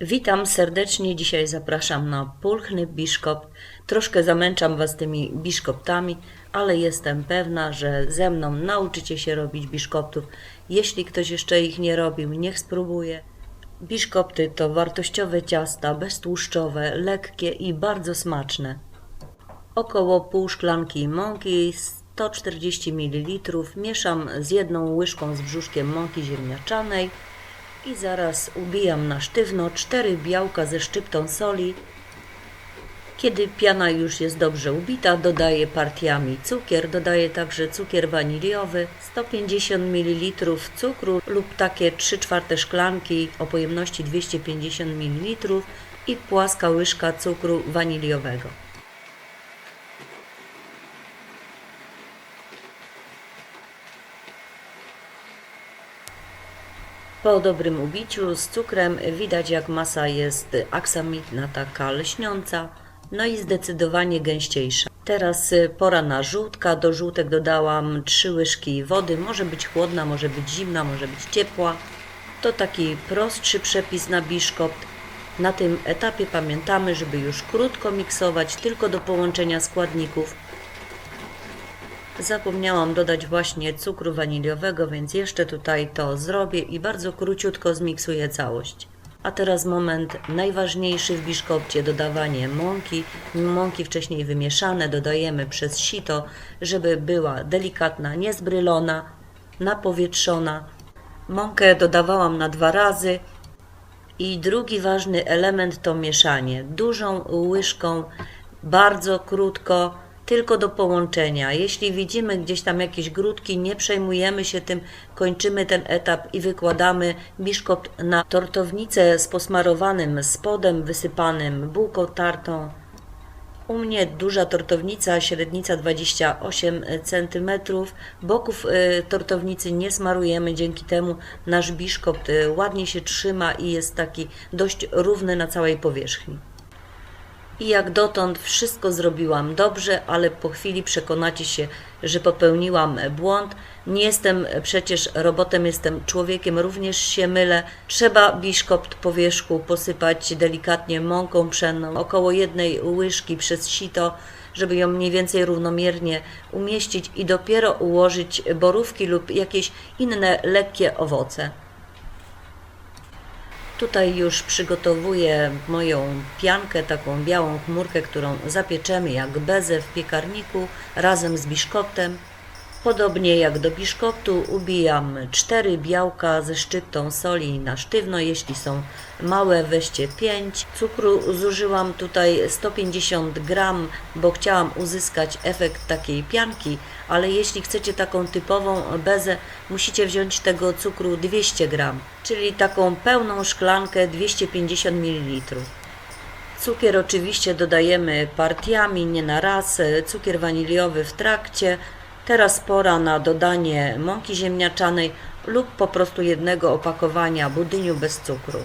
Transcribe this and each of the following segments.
Witam serdecznie. Dzisiaj zapraszam na pulchny biszkopt. Troszkę zamęczam Was tymi biszkoptami, ale jestem pewna, że ze mną nauczycie się robić biszkoptów. Jeśli ktoś jeszcze ich nie robił, niech spróbuje. Biszkopty to wartościowe ciasta, beztłuszczowe, lekkie i bardzo smaczne. Około pół szklanki mąki, 140 ml mieszam z jedną łyżką z brzuszkiem mąki ziemniaczanej i zaraz ubijam na sztywno 4 białka ze szczyptą soli. Kiedy piana już jest dobrze ubita, dodaję partiami cukier, dodaję także cukier waniliowy, 150 ml cukru lub takie 3 czwarte szklanki o pojemności 250 ml i płaska łyżka cukru waniliowego. Po dobrym ubiciu z cukrem widać jak masa jest aksamitna, taka lśniąca, no i zdecydowanie gęściejsza. Teraz y, pora na żółtka. Do żółtek dodałam 3 łyżki wody. Może być chłodna, może być zimna, może być ciepła. To taki prostszy przepis na biszkopt. Na tym etapie pamiętamy, żeby już krótko miksować, tylko do połączenia składników. Zapomniałam dodać właśnie cukru waniliowego, więc jeszcze tutaj to zrobię i bardzo króciutko zmiksuję całość. A teraz moment najważniejszy w biszkopcie, dodawanie mąki. Mąki wcześniej wymieszane dodajemy przez sito, żeby była delikatna, niezbrylona, napowietrzona. Mąkę dodawałam na dwa razy. I drugi ważny element to mieszanie. Dużą łyżką, bardzo krótko, tylko do połączenia. Jeśli widzimy gdzieś tam jakieś grudki, nie przejmujemy się tym, kończymy ten etap i wykładamy biszkopt na tortownicę z posmarowanym spodem, wysypanym bułką tartą. U mnie duża tortownica, średnica 28 cm. Boków y, tortownicy nie smarujemy, dzięki temu nasz biszkopt y, ładnie się trzyma i jest taki dość równy na całej powierzchni. I jak dotąd wszystko zrobiłam dobrze, ale po chwili przekonacie się, że popełniłam błąd. Nie jestem przecież robotem, jestem człowiekiem, również się mylę. Trzeba biszkopt po wierzchu posypać delikatnie mąką pszenną, około jednej łyżki przez sito, żeby ją mniej więcej równomiernie umieścić i dopiero ułożyć borówki lub jakieś inne lekkie owoce. Tutaj już przygotowuję moją piankę, taką białą chmurkę, którą zapieczemy jak bezę w piekarniku razem z biszkoptem. Podobnie jak do biszkoptu ubijam cztery białka ze szczyptą soli na sztywno, jeśli są małe weźcie 5. Cukru zużyłam tutaj 150 gram, bo chciałam uzyskać efekt takiej pianki, ale jeśli chcecie taką typową bezę, musicie wziąć tego cukru 200 gram, czyli taką pełną szklankę 250 ml. Cukier oczywiście dodajemy partiami, nie na raz, cukier waniliowy w trakcie. Teraz pora na dodanie mąki ziemniaczanej lub po prostu jednego opakowania budyniu bez cukru.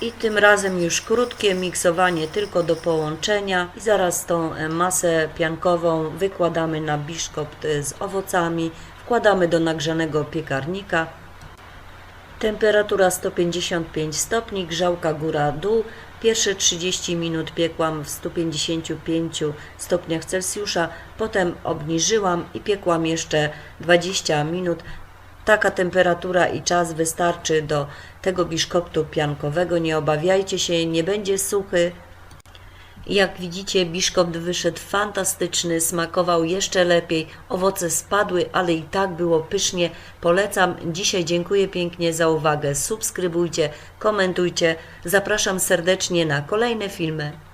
I tym razem już krótkie miksowanie tylko do połączenia i zaraz tą masę piankową wykładamy na biszkopt z owocami, wkładamy do nagrzanego piekarnika. Temperatura 155 stopni, grzałka góra-dół. Pierwsze 30 minut piekłam w 155 stopniach Celsjusza, potem obniżyłam i piekłam jeszcze 20 minut. Taka temperatura i czas wystarczy do tego biszkoptu piankowego. Nie obawiajcie się, nie będzie suchy. Jak widzicie, biszkopt wyszedł fantastyczny, smakował jeszcze lepiej, owoce spadły, ale i tak było pysznie. Polecam. Dzisiaj dziękuję pięknie za uwagę. Subskrybujcie, komentujcie. Zapraszam serdecznie na kolejne filmy.